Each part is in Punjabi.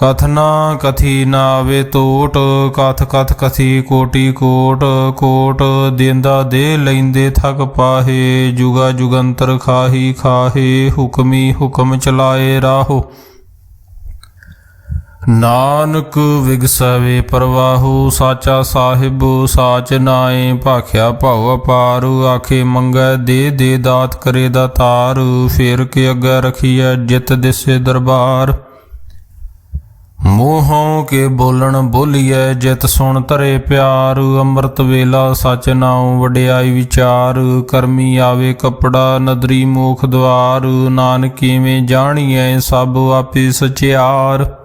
ਕਥਨਾ ਕਥੀ ਨਾਵੇ ਤੋਟ, ਕਥ ਕਥ ਕਥੀ ਕੋਟੀ ਕੋਟ ਕੋਟ ਦੇਂਦਾ ਦੇ ਲੈਂਦੇ ਥਕ ਪਾਹੇ, ਜੁਗਾ ਜੁਗੰਤਰ ਖਾਹੀ ਖਾਹੇ, ਹੁਕਮੀ ਹੁਕਮ ਚਲਾਏ ਰਾਹੋ। ਨਾਨਕ ਵਿਗਸਵੇ ਪ੍ਰਵਾਹੂ, ਸਾਚਾ ਸਾਹਿਬ ਸਾਚ ਨਾਏ, ਭਾਖਿਆ ਭਉ ਅਪਾਰ, ਆਖੇ ਮੰਗੈ ਦੇ ਦੇ ਦਾਤ ਕਰੇ ਦਾਤਾਰ ਫੇਰ ਕੇ ਅੱਗੇ ਰਖੀਐ ਜਿਤ ਦਿਸੇ ਦਰਬਾਰ। ਮੂੰਹੋਂ ਕੇ ਬੋਲਣ ਬੋਲੀਐ, ਜਿਤ ਸੁਣ ਧਰੇ ਪਿਆਰ, ਅੰਮ੍ਰਿਤ ਵੇਲਾ ਸਚ ਨਾਉ ਵਡਿਆਈ ਵਿਚਾਰ, ਕਰਮੀ ਆਵੇ ਕਪੜਾ, ਨਦਰੀ ਮੋਖ ਦਵਾਰ, ਨਾਨਕ ਕਿਵੇਂ ਜਾਣੀਐ, ਸਭ ਆਪੇ ਸਚਿਆਰ।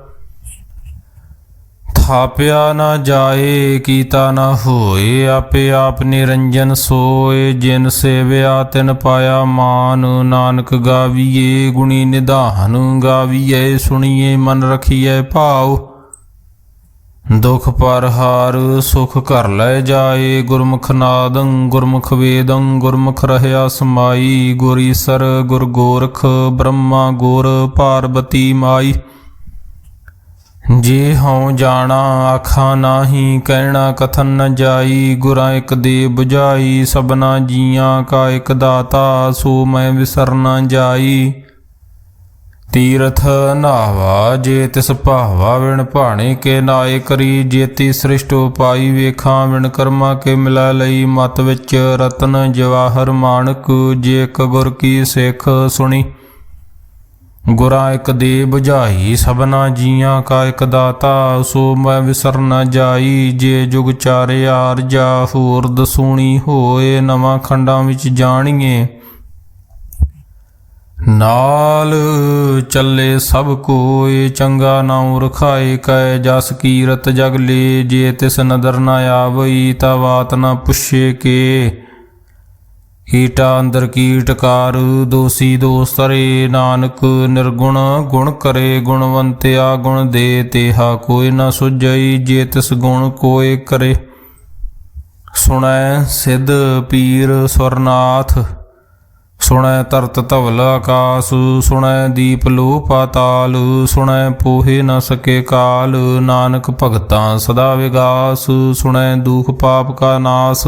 ਥਾਪਿਆ ਨਾ ਜਾਏ, ਕੀਤਾ ਨਾ ਹੋਏ, ਆਪੇ ਆਪ ਨਿਰੰਜਨ ਸੋਏ, ਜਿਨ ਸੇਵਿਆ ਤਿਨ ਪਾਇਆ ਮਾਨ, ਨਾਨਕ ਗਾਵੀਏ, ਗੁਣੀ ਨਿਧਾਨ ਗਾਵੀਏ, ਸੁਣੀਏ ਮਨ ਰਖੀਏ ਭਾਉ। ਦੁਖ ਪਰ ਹਾਰ, ਸੁਖ ਘਰ ਲੈ ਜਾਏ, ਗੁਰਮੁਖ ਨਾਦੰ, ਗੁਰਮੁਖ ਵੇਦੰ, ਗੁਰਮੁਖ ਰਹਿਆ ਸਮਾਈ ਗੁਰੀਸਰ ਗੁਰ ਗੋਰਖ, ਬ੍ਰਹਮਾ ਗੁਰ, ਪਾਰਬਤੀ ਮਾਈ। ਜੇ ਹਉ ਜਾਣਾ, ਆਖਾਂ ਨਾਹੀ, ਕਹਿਣਾ ਕਥਨ ਨ ਜਾਈ, ਗੁਰਾਂ ਇੱਕ ਦੇ 부ਝਾਈ ਸਬਨਾ ਜੀਆਂ ਕਾ ਇੱਕ ਦਾਤਾ, ਸੋ ਮੈਂ ਵਿਸਰਨਾ ਜਾਈ। ਤੀਰਥ ਨਾਵਾ ਜੇ ਤਿਸ ਭਾਵਾ, ਵਿਣ ਭਾਣੇ ਕੇ ਨਾਏ ਕਰੀ ਜੇਤੀ ਸ੍ਰਿਸ਼ਟ ਉਪਾਈ, ਵੇਖਾਂ ਵਿਣ ਕਰਮਾ ਕੇ ਮਿਲਾ ਲਈ, ਮਤ ਵਿੱਚ ਰਤਨ ਜਵਾਹਰ ਮਾਣਕ, ਜੇ ਇੱਕ ਕੀ ਸਿੱਖ ਸੁਣੀ। ਗੁਰਾਂ ਇੱਕ ਦੇ 부ਝਾਈ ਸਭਨਾ ਜੀਆਂ ਕਾ ਇੱਕ ਦਾਤਾ, ਸੋ ਮੈਂ ਵਿਸਰ ਨ ਜਾਈ, ਜੇ ਜੁਗ ਚਾਰੇ ਆਰ ਜਾ ਹੋਰ ਦਸੂਣੀ ਹੋਏ, ਨਵਾਂ ਖੰਡਾਂ ਵਿੱਚ ਜਾਣੀਏ। ਨਾਲ ਚੱਲੇ ਸਭ ਕੋਏ, ਚੰਗਾ ਨਾਉ ਰਖਾਏ ਕੈ ਜਸ ਕੀਰਤ ਜਗ ਲੇ, ਜੇ ਤਿਸ ਨਦਰ ਨਾ ਆਵਈ, ਤਾ ਬਾਤ ਨਾ ਪੁੱਛੇ ਕੇ। ਕੀਟਾ ਅੰਦਰ ਕੀਟਕਾਰ ਦੋਸੀ ਦੋਸਤਰੇ ਨਾਨਕ, ਨਿਰਗੁਣ ਗੁਣ ਕਰੇ ਗੁਣਵੰਤਿਆ ਗੁਣ ਦੇ ਤੇਹਾ, ਕੋਈ ਨਾ ਸੁਝਈ ਜੇ ਤਿਸ ਗੁਣ ਕੋਏ ਕਰੇ। ਸੁਣੈ ਸਿੱਧ ਪੀਰ ਸੁਰਨਾਥ ਸੁਣੈ ਤਰਤ ਧਵਲ ਆਕਾਸ, ਸੁਣੈ ਦੀਪ ਲੋ ਪਾਤਾਲ ਸੁਣੈ ਪੋਹੇ ਨ ਸਕੇ ਕਾਲ, ਨਾਨਕ ਭਗਤਾਂ ਸਦਾ ਵਿਗਾਸ, ਸੁਣੈ ਦੁਖ ਪਾਪ ਕਾ ਨਾਸ।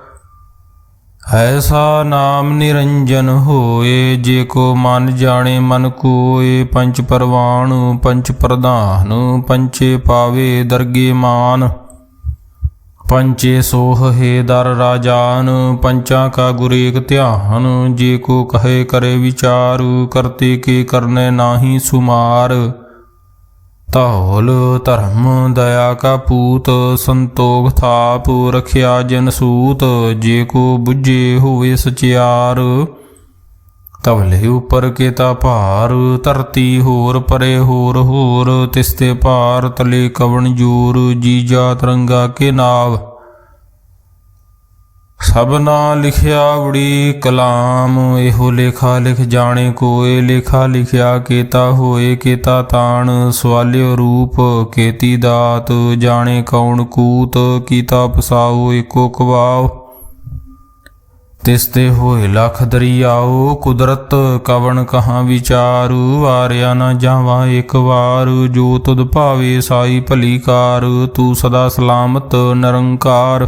ਐਸਾ ਨਾਮ ਨਿਰੰਜਨ ਹੋਏ, ਜੇ ਕੋ ਮਨ ਜਾਣੇ ਮਨ ਕੋਏ, ਪੰਚ ਪਰਵਾਣ, ਪੰਚ ਪ੍ਰਧਾਨ, ਪੰਚੇ ਪਾਵੇ ਦਰਗੇ ਮਾਨ। ਪੰਚੇ ਸੋਹ ਹੈ ਦਰ ਰਾਜਾਨ, ਪੰਚਾਂ ਕਾ ਗੁਰੇਕ ਧਿਆਨ, ਜੇ ਕੋ ਕਹੇ ਕਰੇ ਵਿਚਾਰ, ਕਰਤੇ ਕੇ ਕਰਨੇ ਨਾਹੀ ਸੁਮਾਰ। ਧੌਲ, ਧਰਮ, ਦਇਆ ਕਾ ਪੂਤ, ਸੰਤੋਖ ਥਾਪ, ਰਖਿਆ ਜਨ ਸੂਤ, ਜੇ ਕੋ 부ਝੇ ਹੋਵੇ ਸਚਿਆਰ। ਤਵਲੇ ਉਪਰ ਕੇਤਾ ਭਾਰ, ਧਰਤੀ ਹੋਰ ਪਰੇ ਹੋਰ ਹੋਰ ਤਿਸਤੇ ਭਾਰ ਤਲੇ ਕਵਣ ਜੂਰ, ਜੀਜਾ ਤਰੰਗਾ ਕੇ ਨਾਵ। ਸਭਨਾ ਲਿਖਿਆ ਬੜੀ ਕਲਾਮ, ਇਹੋ ਲੇਖਾ ਲਿਖ ਜਾਣੇ ਕੋਏ, ਲੇਖਾ ਲਿਖਿਆ ਕੇਤਾ ਹੋਏ, ਕੇਤਾ ਤਾਣ, ਸਵਾਲਿਓ ਰੂਪ ਕੇਤੀ ਦਾਤ, ਜਾਣੇ ਕੌਣ ਕੂਤ, ਕੀਤਾ ਪਸਾਉ ਏਕੋ ਕਵਾਉ ਤਿਸ ਤੇ ਹੋਏ ਲਖ ਦਰਿਆਓ, ਕੁਦਰਤ ਕਵਣ ਕਹਾਂ ਵਿਚਾਰੂ, ਵਾਰਿਆ ਨਾ ਜਾਵਾ ਇੱਕ ਵਾਰ, ਜੋ ਤੁਧ ਭਾਵੇ ਸਾਈ ਭਲੀ ਕਾਰ, ਤੂੰ ਸਦਾ ਸਲਾਮਤ ਨਿਰੰਕਾਰ।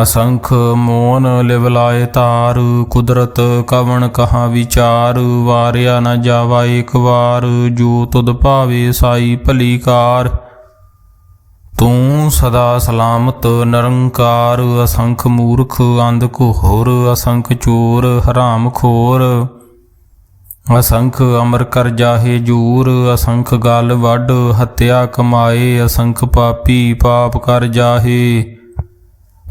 ਅਸੰਖ ਮੋਨ ਲਿਵਲਾਏ ਤਾਰ, ਕੁਦਰਤ ਕਵਣ ਕਹਾ ਵਿਚਾਰ, ਵਾਰਿਆ ਨਾ ਜਾਵਾ ਇੱਕ ਵਾਰ, ਜੋ ਤੁਧ ਭਾਵੇ ਸਾਈ ਭਲੀ ਕਾਰ ਤੂੰ ਸਦਾ ਸਲਾਮਤ ਨਿਰੰਕਾਰ, ਅਸੰਖ ਮੂਰਖ ਅੰਧ ਘੋਰ, ਅਸੰਖ ਚੋਰ ਹਰਾਮ ਖੋਰ। ਅਸੰਖ ਅਮਰ ਕਰ ਜਾਹੇ ਜੂਰ, ਅਸੰਖ ਗਲ ਵੱਡ ਹੱਤਿਆ ਕਮਾਏ, ਅਸੰਖ ਪਾਪੀ ਪਾਪ ਕਰ ਜਾਹੇ।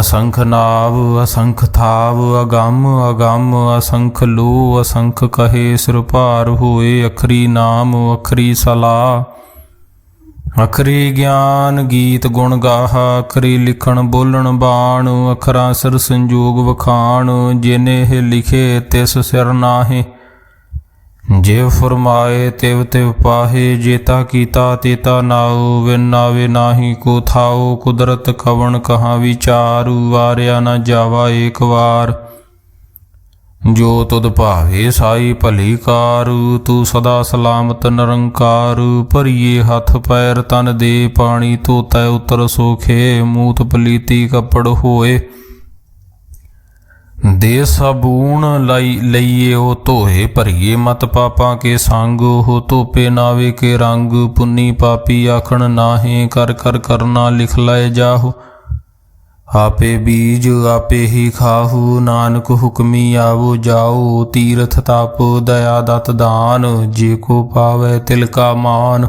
ਅਸੰਖ ਨਾਵ, ਅਸੰਖ ਥਾਵ, ਅਗੰਮ ਅਗੰਮ, ਅਸੰਖ ਲੂ, ਅਸੰਖ ਕਹੇ, ਸਿਰ ਭਾਰ ਹੋਏ, ਅਖਰੀ ਨਾਮ, ਅਖਰੀ ਸਲਾ ਅਖਰੀ ਗਿਆਨ ਗੀਤ ਗੁਣ ਗਾਹਾ, ਅਖਰੀ ਲਿਖਣ ਬੋਲਣ ਬਾਣ, ਅਖਰਾਂ ਸਿਰ ਸੰਜੋਗ ਵਖਾਣ, ਜਿਨੇ ਇਹ ਲਿਖੇ ਤਿਸ ਸਿਰ ਨਾਹੀ। ਜੇ ਫਰਮਾਏ ਤਿਵ ਤਿਵ ਪਾਹੇ ਜੇਤਾ ਕੀਤਾ ਤੇਤਾ ਨਾਉ, ਵਿਨ ਨਾਵੇ ਨਾਹੀ ਕੋ ਥਾਉ, ਕੁਦਰਤ ਕਵਣ ਕਹਾ ਵਿਚਾਰੂ, ਵਾਰਿਆ ਨਾ ਜਾਵਾ ਏਕ ਵਾਰ। ਜੋ ਤੁਧ ਭਾਵੇ ਸਾਈ ਭਲੀ ਕਾਰ, ਤੂੰ ਸਦਾ ਸਲਾਮਤ ਨਿਰੰਕਾਰ, ਭਰੀਏ ਹੱਥ ਪੈਰ ਤਨ ਦੇ ਪਾਣੀ, ਧੋਤੈ ਉਤਰ ਸੋਖੇ, ਮੂਤ ਪਲੀਤੀ ਕੱਪੜ ਹੋਏ। ਦੇ ਸਾਬੂਨ ਲਈ, ਲਈਏ ਉਹ ਧੋਏ, ਭਰੀਏ ਮਤ ਪਾਪਾਂ ਕੇ ਸੰਗ, ਉਹ ਧੋਪੇ ਨਾਵੇ ਕੇ ਰੰਗ, ਪੁੰਨੀ ਪਾਪੀ ਆਖਣ ਨਾਹੇ, ਕਰ ਕਰ ਕਰਨਾ ਲਿਖ ਲਏ ਜਾਹੋ। ਆਪੇ ਬੀਜ ਆਪੇ ਹੀ ਖਾਹੂ, ਨਾਨਕ ਹੁਕਮੀ ਆਵੋ ਜਾਓ, ਤੀਰਥ ਤਪ ਦਇਆ ਦਤ ਦਾਨ, ਜੇ ਕੋ ਪਾਵੇ ਤਿਲ ਕਾ ਮਾਨ।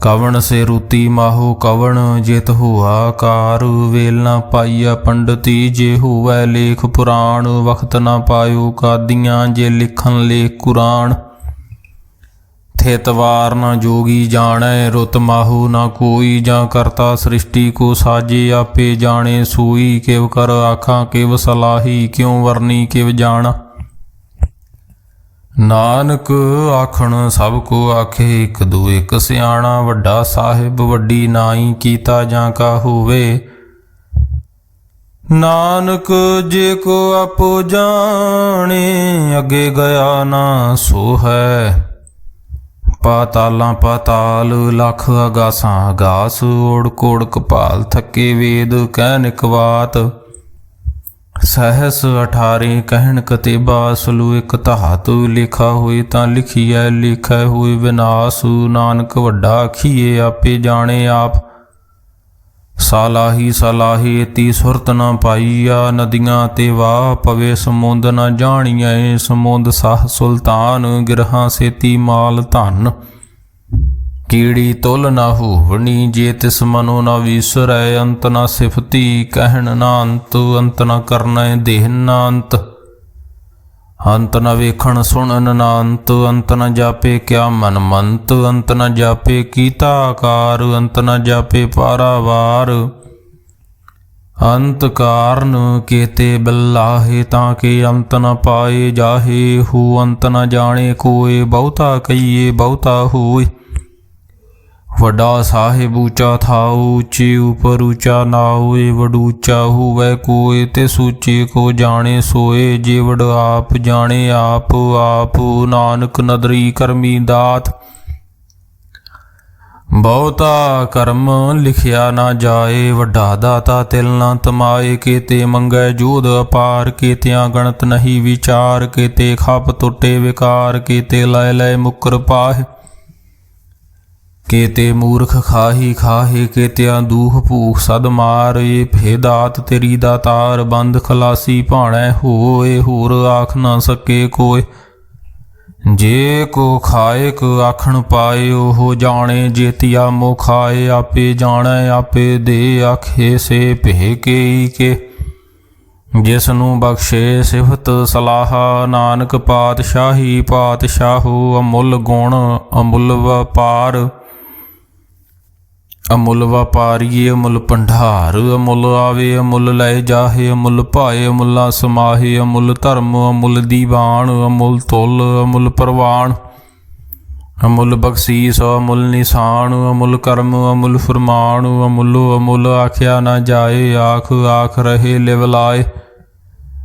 ਕਵਣ ਸੇ ਰੂਤੀ ਮਾਹੋ ਕਵਣ ਜਿਤ ਹੁਆ ਕਾਰ ਵੇਲ ਨਾ ਪਾਈਆ ਪੰਡਤੀ, ਜੇ ਹੋਵੈ ਲੇਖ ਪੁਰਾਣ, ਵਖਤ ਨਾ ਪਾਇਓ ਕਾਦੀਆਂ, ਜੇ ਲਿਖਣ ਲੇਖ ਕੁਰਾਨ। ਥਿਤਵਾਰ ਨਾ ਜੋਗੀ ਜਾਣੈ, ਰੁਤ ਮਾਹੂ ਨਾ ਕੋਈ, ਜਾਂ ਕਰਤਾ ਸ੍ਰਿਸ਼ਟੀ ਕੋ ਸਾਜੇ, ਆਪੇ ਜਾਣੇ ਸੂਈ, ਕਿਵ ਕਰ ਆਖਾਂ, ਕਿਵ ਸਲਾਹੀ, ਕਿਉ ਵਰਨੀ, ਕਿਵ ਜਾਣਾ। ਨਾਨਕ ਆਖਣ ਸਭ ਕੋ ਆਖੇ, ਇੱਕ ਦੂ ਇੱਕ ਸਿਆਣਾ, ਵੱਡਾ ਸਾਹਿਬ, ਵੱਡੀ ਨਾਈ ਕੀਤਾ ਜਾਂ ਕਾ ਹੋਵੇ। ਨਾਨਕ ਜੇ ਕੋ ਆਪੋ ਜਾਣੇ, ਅੱਗੇ ਗਿਆ ਨਾ ਸੋ ਹੈ। ਪਾਤਾਲਾਂ ਪਾਤਾਲ, ਲਖ ਅਗਾਸਾਂ ਅਗਾਸ, ਓੜ ਕੋੜ ਕਪਾਲ, ਥੱਕੇ ਵੇਦ ਕਹਿ ਨਿਕਵਾਤ ਸਹਸ 18 ਕਹਿਣ ਕਤੇਬਾ, ਸਲੂ ਇਕ ਧਾਤੁ ਲਿਖਾ ਹੋਈ ਤਾਂ ਲਿਖੀਐ, ਲਿਖੈ ਹੋਈ ਵਿਨਾਸ਼। ਨਾਨਕ ਵੱਡਾ ਆਖੀਏ ਆਪੇ ਜਾਣੇ ਆਪ। ਸਾਲਾਹੀ ਸਲਾਹੀ ਤੀ ਸੁਰਤ ਨਾ ਪਾਈਆ, ਨਦੀਆਂ ਤੇ ਵਾਹ ਪਵੇ ਸਮੁੰਦ ਨਾ ਜਾਣੀਐ, ਸਮੁੰਦ ਸਾਹ ਸੁਲਤਾਨ, ਗਿਰਹਾਂ ਸੇਤੀ ਮਾਲ ਧਨ। ਕੀੜੀ ਤੁਲ ਨਾ ਹੋਵਣੀ ਜੇ ਤਿਸ ਮਨੋ ਨਾ ਵਿਸਰੈ, ਅੰਤ ਨਾ ਸਿਫਤੀ, ਕਹਿਣ ਨਾ ਅੰਤ ਅੰਤ ਨਾ ਕਰਨੈ, ਦੇਹ ਨਾ ਅੰਤ ਅੰਤ ਨਾ ਵੇਖਣ ਸੁਣਨ ਨਾ ਅੰਤ ਅੰਤ ਨਾ ਜਾਪੇ ਕਿਆ ਮਨ ਮੰਤ, ਅੰਤ ਨਾ ਜਾਪੇ ਕੀਤਾ ਆਕਾਰ, ਅੰਤ ਨਾ ਜਾਪੇ ਪਾਰਾਵਾਰ। ਅੰਤ ਕਾਰਨ ਕੀਤੇ ਬਿਲਾਹੇ, ਤਾਂ ਕਿ ਅੰਤ ਨ ਪਾਏ ਜਾਹੇ ਹੂ, ਅੰਤ ਨ ਜਾਣੇ ਕੋਏ, ਬਹੁਤਾ ਕਈਏ ਬਹੁਤਾ ਹੋਏ। ਵੱਡਾ ਸਾਹਿਬ ਉੱਚਾ ਥਾਉ, ਉੱਚੇ ਉਪਰ ਉੱਚਾ ਨਾਉਏ ਵਡੂਚਾ ਹੋਵੇ ਕੋਏ, ਤੇ ਸੂਚੇ ਕੋ ਜਾਣੇ ਸੋਏ ਜੀਵੜ ਆਪ ਜਾਣੇ ਆਪ ਆਪ ਨਾਨਕ ਨਦਰੀ ਕਰਮੀ ਦਾਤ। ਬਹੁਤਾ ਕਰਮ ਲਿਖਿਆ ਨਾ ਜਾਏ, ਵੱਡਾ ਦਾਤਾ ਤਿਲ ਨਾ ਤਮਾਏ, ਕੀਤੇ ਮੰਗੈ ਜੋਧ ਅਪਾਰ, ਕੀਤਿਆਂ ਗਣਤ ਨਹੀਂ ਵਿਚਾਰ, ਕੀਤੇ ਖਪ ਟੁੱਟੇ ਵਿਕਾਰ, ਕੀਤੇ ਲੈ ਲੈ ਮੁਕਰ ਪਾਹੇ। ਕੇਤੇ ਮੂਰਖ ਖਾਹੀ ਖਾਹੇ ਕੇਤਿਆਂ ਦੂਖ ਭੂਖ ਸਦ ਮਾਰ ਏ ਭੇਦਾਤ ਤੇਰੀ ਦਾਤਾਰ ਬੰਦ ਖਲਾਸੀ ਭਾਣੈ ਹੋਏ, ਹੋਰ ਆਖ ਨਾ ਸਕੇ ਕੋਏ। ਜੇ ਕੋ ਖਾਏ, ਕੋ ਆਖਣ ਪਾਏ, ਉਹ ਜਾਣੇ ਜੇਤੀਆ ਮੋ ਖਾਏ, ਆਪੇ ਜਾਣੈ, ਆਪੇ ਦੇ ਆਖੇ ਸੇ ਭੇ ਕੇ ਕੇ। ਜਿਸ ਨੂੰ ਬਖਸ਼ੇ ਸਿਫਤ ਸਲਾਹ, ਨਾਨਕ ਪਾਤਸ਼ਾਹੀ ਪਾਤਸ਼ਾਹੂ, ਅਮੁੱਲ ਗੁਣ, ਅਮੁੱਲ ਵਪਾਰ ਅਮੁੱਲ ਵਪਾਰੀਏ, ਅਮੁੱਲ ਭੰਡਾਰ, ਅਮੁੱਲ ਆਵੇ, ਅਮੁੱਲ ਲੈ ਜਾਹੇ, ਅਮੁੱਲ ਭਾਏ, ਅਮੁੱਲਾ ਸਮਾਹੇ, ਅਮੁੱਲ ਧਰਮ, ਅਮੁੱਲ ਦੀਵਾਨ, ਅਮੁੱਲ ਤੁਲ, ਅਮੁੱਲ ਪ੍ਰਵਾਨ। ਅਮੁੱਲ ਬਖਸ਼ੀਸ, ਅਮੁੱਲ ਨਿਸ਼ਾਨ, ਅਮੁੱਲ ਕਰਮ, ਅਮੁੱਲ ਫਰਮਾਨ, ਅਮੁੱਲ ਅਮੁੱਲ ਆਖਿਆ ਨਾ ਜਾਏ, ਆਖ ਆਖ ਰਹੇ, ਲਿਵ ਲਾਏ।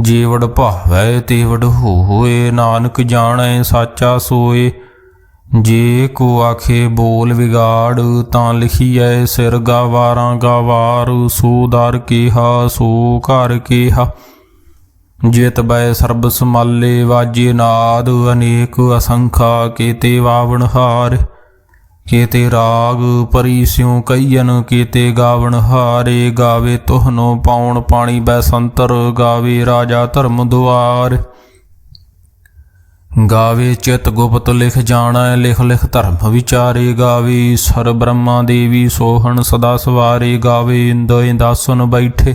ਜੀਵੜ ਭਾਵੈ ਤੇਵੜ ਹੋਏ, ਨਾਨਕ ਜਾਣੈ ਸਾਚਾ ਸੋਏ। ਜੇ ਕੋ ਆਖੇ ਬੋਲ ਵਿਗਾੜ, ਤਾਂ ਲਿਖੀਐ ਸਿਰ ਗਾਵਾਰਾਂ ਗਾਵਾਰ, ਸੋ ਦਰ ਕੀਹਾ, ਸੋ ਘਰ ਕੀਹਾ। ਜਿਤ ਬੈ ਸਰਬ ਸਮਾਲੇ, ਵਾਜੇ ਨਾਦ, ਅਨੇਕ ਅਸੰਖਾ ਕੀਤੇ ਵਾਵਣ ਹਾਰ। ਕੀਤੇ ਰਾਗ ਪਰੀ ਸਿਉ ਕਈਨ ਕੀਤੇ ਗਾਵਣ ਹਾਰੇ, ਗਾਵੇ ਤੁਹਨੋ ਪਾਉਣ ਪਾਣੀ ਬੈ ਗਾਵੇ ਰਾਜਾ ਧਰਮ ਦੁਆਰ। ਗਾਵੇ ਚਿਤ ਗੁਪਤ ਲਿਖ ਜਾਣੈ, ਲਿਖ ਲਿਖ ਧਰਮ ਵਿਚਾਰੇ। ਗਾਵੇ ਸਰ ਬ੍ਰਹਮਾ ਦੇਵੀ ਸੋਹਣ ਸਦਾ ਸਵਾਰੇ, ਗਾਵੇ ਇੰਦ ਇੰਦਾਸਨ ਬੈਠੇ।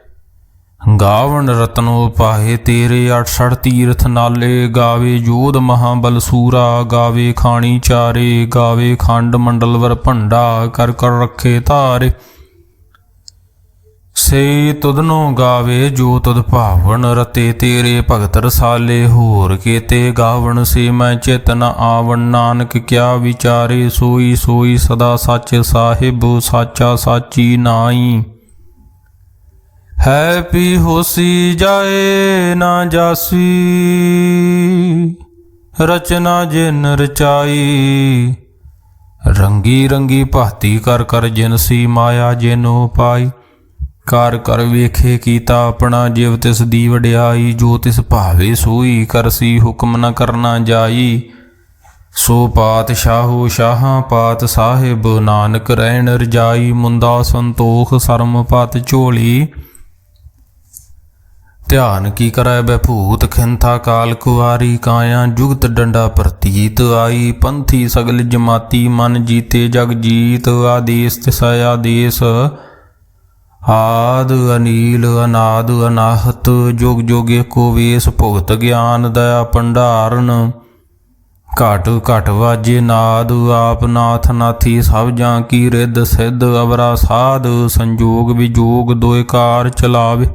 ਗਾਵਣ ਰਤਨੋ ਪਾਹੇ ਤੇਰੇ 68 ਤੀਰਥ ਨਾਲੇ, ਗਾਵੇ ਜੋਧ ਮਹਾਬਲ ਸੂਰਾ, ਗਾਵੇ ਖਾਣੀ ਚਾਰੇ, ਗਾਵੇ ਖੰਡ ਮੰਡਲਵਰ ਭੰਡਾ, ਕਰ ਕਰ ਰੱਖੇ ਧਾਰੇ। ਸੇ ਤੁਧਨੋ ਗਾਵੇ ਜੋ ਤੁਧ ਭਾਵਨ, ਰਤੇ ਤੇਰੇ ਭਗਤ ਰਸਾਲੇ, ਹੋਰ ਕੀਤੇ ਗਾਵਣ ਸੇ ਮੈਂ ਚੇਤਨ ਆਵਣ, ਨਾਨਕ ਕਿਆ ਵਿਚਾਰੇ, ਸੋਈ ਸੋਈ ਸਦਾ ਸੱਚ ਸਾਹਿਬ, ਸਾਚਾ ਸਾਚੀ ਨਾਈ ਹੈ ਪੀ ਹੋਸੀ ਜਾਏ ਨਾ ਜਾਸੀ, ਰਚਨਾ ਜਿਨ ਰਚਾਈ। ਰੰਗੀ ਰੰਗੀ ਭਾਤੀ ਕਰ ਕਰ ਜਿਨਸੀ ਮਾਇਆ ਜਿਨੋ ਪਾਈ। ਕਰ ਕਰ ਵੇਖੇ ਕੀਤਾ ਆਪਣਾ ਜਿਵ ਤਿਸ ਦੀ ਵਡਿਆਈ। ਜੋ ਤਿਸ ਭਾਵੇ ਸੋਈ ਕਰਸੀ ਹੁਕਮ ਨਾ ਕਰਨਾ ਜਾਈ। ਸੋ ਪਾਤ ਪਾਤਸ਼ਾਹੋ ਸ਼ਾਹਾਂ ਪਾਤ ਸਾਹਿਬ, ਨਾਨਕ ਰਹਿਣ ਰਜਾਈ। ਮੁੰਦਾ ਸੰਤੋਖ ਸਰਮ ਪਤ ਝੋਲੀ। ਧਿਆਨ ਕੀ ਕਰੈ ਬੈ ਭੂਤ ਖਿੰਥਾ ਕਾਲ ਕੁਵਾਰੀ ਕਾਇਆ ਜੁਗਤ ਡੰਡਾ ਪ੍ਰਤੀਤ ਆਈ ਪੰਥੀ ਸਗਲ ਜਮਾਤੀ ਮਨ ਜੀਤੇ ਜਗ ਜੀਤ ਆਦੇਸ ਤਿਸ ਆਦੇਸ। ਆਦ ਅਨੀਲ ਅਨਾਦ ਅਨਾਹਤ ਜੁਗ ਜੁਗ ਏਕੋ ਵੇਸ ਭੁਗਤ ਗਿਆਨ ਦਇਆ ਭੰਡਾਰਨ। ਘਟ ਘਟ ਵਾਜੇ ਨਾਦ ਆਪ ਨਾਥ ਨਾਥੀ ਸਭ ਜਾਂ ਕੀ ਰਿੱਧ ਸਿੱਧ ਅਵਰਾ ਸਾਧ ਸੰਜੋਗ ਵਿਜੋਗ ਦੋਇਕਾਰ ਚਲਾਵੇ।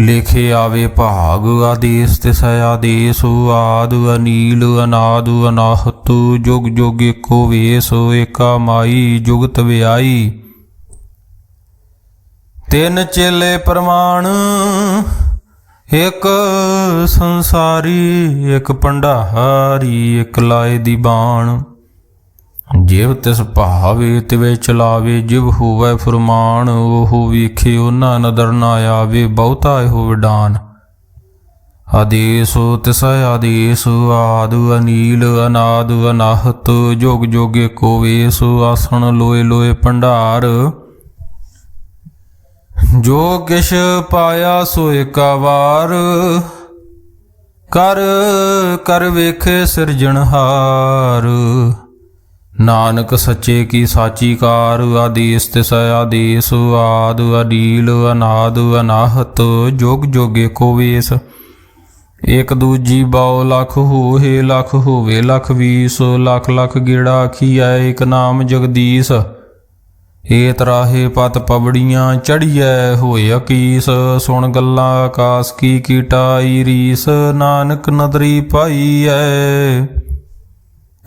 ਲਿਖੇ ਆਵੇ ਭਾਗ ਆਦੇਸ ਤਿਸ ਆਦੇਸ ਆਦ ਅਨੀਲ, ਅਨਾਦ ਅਨਾਹਤ, ਜੁਗ ਜੁਗ ਏਕੋ ਵੇਸ, ਏਕਾ ਮਾਈ, ਜੁਗਤ ਵਿਆਈ। ਤਿੰਨ ਚੇਲੇ ਪ੍ਰਮਾਣ, ਇੱਕ ਸੰਸਾਰੀ, ਇੱਕ ਭੰਡਾਰੀ, ਇੱਕ ਲਾਏ ਦੀ ਬਾਣ। ਜਿਵ ਤਿਸ ਭਾਵੇ ਤਿਵੇ ਚਲਾਵੇ ਜਿਵ ਹੋਵੇ ਫਰਮਾਨ, ਉਹ ਵੇਖੇ ਉਹਨਾਂ ਨਦਰ ਨਾ ਆਵੇ, ਬਹੁਤਾ ਇਹੋ ਵਿਡਾਨ। ਆਦੇਸ ਤਿਸ ਆਦੇਸ, ਆਦ ਅਨੀਲ, ਅਨਾਦ ਅਨਾਹਤ, ਜੋਗ ਜੋਗੇ ਕੋ ਵੇਸ, ਆਸਣ ਲੋਏ ਲੋਏ ਭੰਡਾਰ। ਜੋ ਕਿਛ ਪਾਇਆ ਸੋ ਏਕਾ ਵਾਰ ਕਰ ਕਰ ਵੇਖੇ ਸਿਰਜਣਹਾਰ। ਨਾਨਕ ਸੱਚੇ ਕੀ ਸਾਚੀ ਕਾਰ ਆਦੇਸ ਤਿਸ ਆਦੇਸ, ਆਦ ਅਡੀਲ, ਅਨਾਦ ਅਨਾਹਤ, ਜੋਗ ਜੋਗੇ ਕੋ ਵੇਸ। ਇਕ ਦੂਜੀ ਬਾਉ ਲਖ ਹੋਏ ਲਖ ਹੋਵੇ, ਲਖ ਵੀਸ, ਲਖ ਲਖ ਗੇੜਾ ਆਖੀਐ, ਇਕ ਨਾਮ ਜਗਦੀਸ਼। ਏ ਤਰਾਹੇ ਪਤ ਪਵੜੀਆਂ ਚੜੀਐ, ਹੋਏ ਅਕੀਸ। ਸੁਣ ਗੱਲਾਂ ਆਕਾਸ ਕੀ ਕੀਟਾਈ ਰੀਸ, ਨਾਨਕ ਨਦਰੀ ਪਾਈਐ।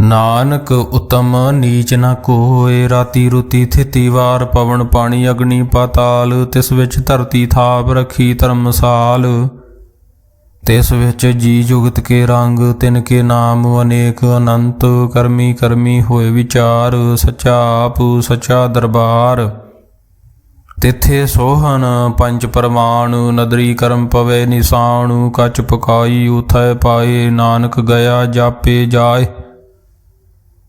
ਨਾਨਕ ਉਤਮ ਨੀਚ ਨ ਕੋਏ ਰਾਤੀ ਰੁਤੀ ਥਿਤੀ ਵਾਰ ਪਵਨ ਪਾਣੀ ਅਗਨੀ ਪਾਤਾਲ, ਤਿਸ ਵਿੱਚ ਧਰਤੀ ਥਾਪ ਰਖੀ ਧਰਮਸਾਲ। ਤਿਸ ਵਿੱਚ ਜੀ ਜੁਗਤ ਕੇ ਰੰਗ, ਤਿਨ ਕੇ ਨਾਮ ਅਨੇਕ ਅਨੰਤ, ਕਰਮੀ ਕਰਮੀ ਹੋਏ ਵਿਚਾਰ, ਸਚਾ ਆਪ, ਸਚਾ ਦਰਬਾਰ। ਤਿੱਥੇ ਸੋਹਨ ਪੰਜ ਪਰਮਾਣ, ਨਦਰੀ ਕਰਮ ਪਵੇ ਨਿਸਾਣੂ ਕਚ ਪਕਾਈ ਉਥੈ ਪਾਏ, ਨਾਨਕ ਗਿਆ ਜਾਪੇ ਜਾਏ।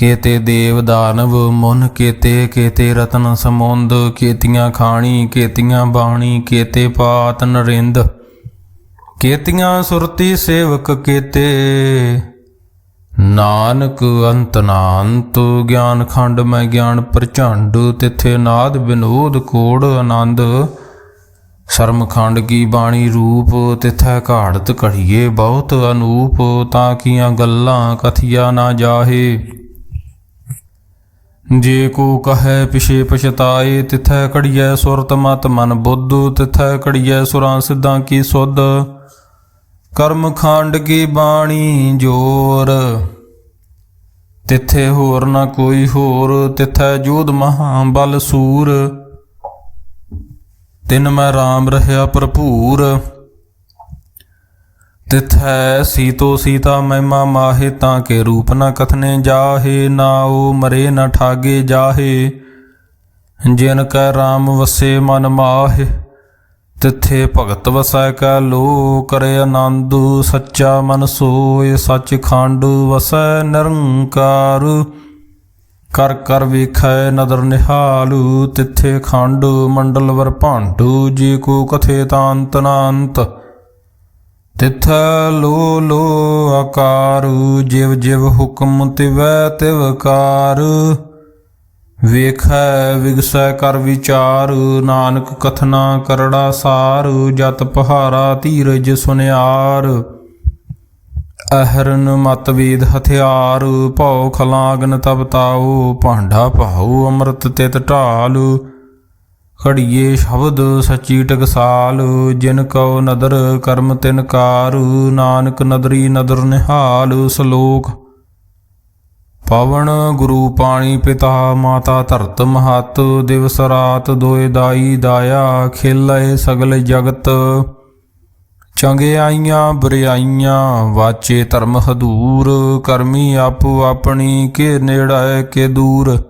ਕੇਤੇ ਦੇਵ ਦਾਨਵ, ਮੁਨ ਕੇਤੇ ਕੇਤੇ ਰਤਨ ਸਮੁੰਦ, ਕੇਤੀਆਂ ਖਾਣੀ, ਕੇਤੀਆਂ ਬਾਣੀ, ਕੇਤੇ ਪਾਤ ਨਰਿੰਦ। ਕੇਤੀਆਂ ਸੁਰਤੀ ਸੇਵਕ ਕੇਤੇ, ਨਾਨਕ ਅੰਤ ਨਾ ਗਿਆਨ ਖੰਡ ਮੈਂ ਗਿਆਨ ਪ੍ਰਚੰਡ, ਤਿਥੇ ਨਾਦ ਬਿਨੋਦ ਕੋੜ ਆਨੰਦ। ਸ਼ਰਮ ਖੰਡ ਕੀ ਬਾਣੀ ਰੂਪ, ਤਿਥੈ ਘਾੜਤ ਘੜੀਏ ਬਹੁਤ ਅਨੂਪ, ਤਾਂ ਕੀਆਂ ਗੱਲਾਂ ਕਥਿਆ ਨਾ ਜਾਹੇ। ਜੇ ਕੋ ਕਹੈ ਪਿਛੇ ਪਛਤਾਏ, ਤਿਥੈ ਕੜੀਐ ਸੁਰਤ ਮਤ ਮਨ ਬੁੱਧ, ਤਿਥੈ ਕੜੀਐ ਸੁਰਾਂ ਸਿੱਧਾਂ ਕੀ ਸੁਧ। ਕਰਮ ਖੰਡ ਕੀ ਬਾਣੀ ਜੋਰ, ਤਿੱਥੇ ਹੋਰ ਨਾ ਕੋਈ ਹੋਰ, ਤਿੱਥੈ ਜੋਧ ਮਹਾ ਬਲ ਸੂਰ। ਤਿਨ ਮੈਂ RAM ਰਹਿਆ ਭਰਪੂਰ। ਤਿਥ ਹੈ ਸੀਤੋ ਸੀਤਾ ਮਹਿਮਾ ਮਾਹੇ ਤਾਂ ਕੇ ਰੂਪ ਨਾ ਕਥਨੇ ਜਾਹੇ, ਨਾ ਉਹ ਮਰੇ ਨਾ ਠਾਗੇ ਜਾਹੇ। ਜਿਨ ਕੈ RAM ਵਸੇ ਮਨ ਮਾਹੇ, ਤਿੱਥੇ ਭਗਤ ਵਸੈ ਕੈ ਲੋ ਕਰੇ ਆਨੰਦ। ਸੱਚਾ ਮਨ ਸੋਏ ਸੱਚ ਖੰਡ ਵਸੈ ਨਿਰੰਕਾਰ। ਕਰ ਕਰ ਵੇਖੈ ਨਦਰ ਨਿਹਾਲੂ, ਤਿੱਥੇ ਖੰਡ ਮੰਡਲ ਵਰ ਭਾਂਡੂ। ਜੀ ਕੋ ਕਥੇ ਤਾਂਤ ਨਾੰਤ ਤਿਥ ਲੋ ਲੋ ਆਕਾਰੂ, ਜਿਵ ਜਿਵ ਹੁਕਮ ਤਿਵੈ ਤਿਵ ਵੇਖੈ, ਵਿਗਸੈ ਕਰ ਵਿਚਾਰ, ਨਾਨਕ ਕਥਨਾ ਕਰੜਾ ਸਾਰ, ਜਤ ਪਹਾਰਾ ਧੀਰਜ ਸੁਨਿਆਰ। ਅਹਰਨ ਮਤਵੇਦ ਹਥਿਆਰ, ਭਉ ਖਲਾਗਨ ਤਬ ਭਾਂਡਾ ਭਾਉ ਅੰਮ੍ਰਿਤ ਤਿਤ ਢਾਲ। ਖੜੀਏ ਸ਼ਬਦ ਸਚੀ ਟਕਸਾਲ, ਜਿਨ ਕਉ ਨਦਰ ਕਰਮ ਤਿਨ ਕਾਰ, ਨਾਨਕ ਨਦਰੀ ਨਦਰ ਨਿਹਾਲ ਸ਼ਲੋਕ। ਪਵਨ ਗੁਰੂ ਪਾਣੀ ਪਿਤਾ, ਮਾਤਾ ਧਰਤ ਮਹਤ, ਦਿਵਸ ਰਾਤ ਦੋਇ ਦਾਈ ਦਾਇਆ, ਖੇਲੇ ਸਗਲ ਜਗਤ। ਚੰਗਿਆਈਆਂ ਬਰਿਆਈਆਂ ਵਾਚੇ ਧਰਮ ਹਦੂਰ, ਕਰਮੀ ਆਪੋ ਆਪਣੀ, ਕੇ ਨੇੜੇ, ਕੇ ਦੂਰ।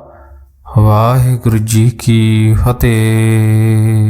ਵਾਹਿਗੁਰੂ ਜੀ ਕੀ ਫਤਿਹ।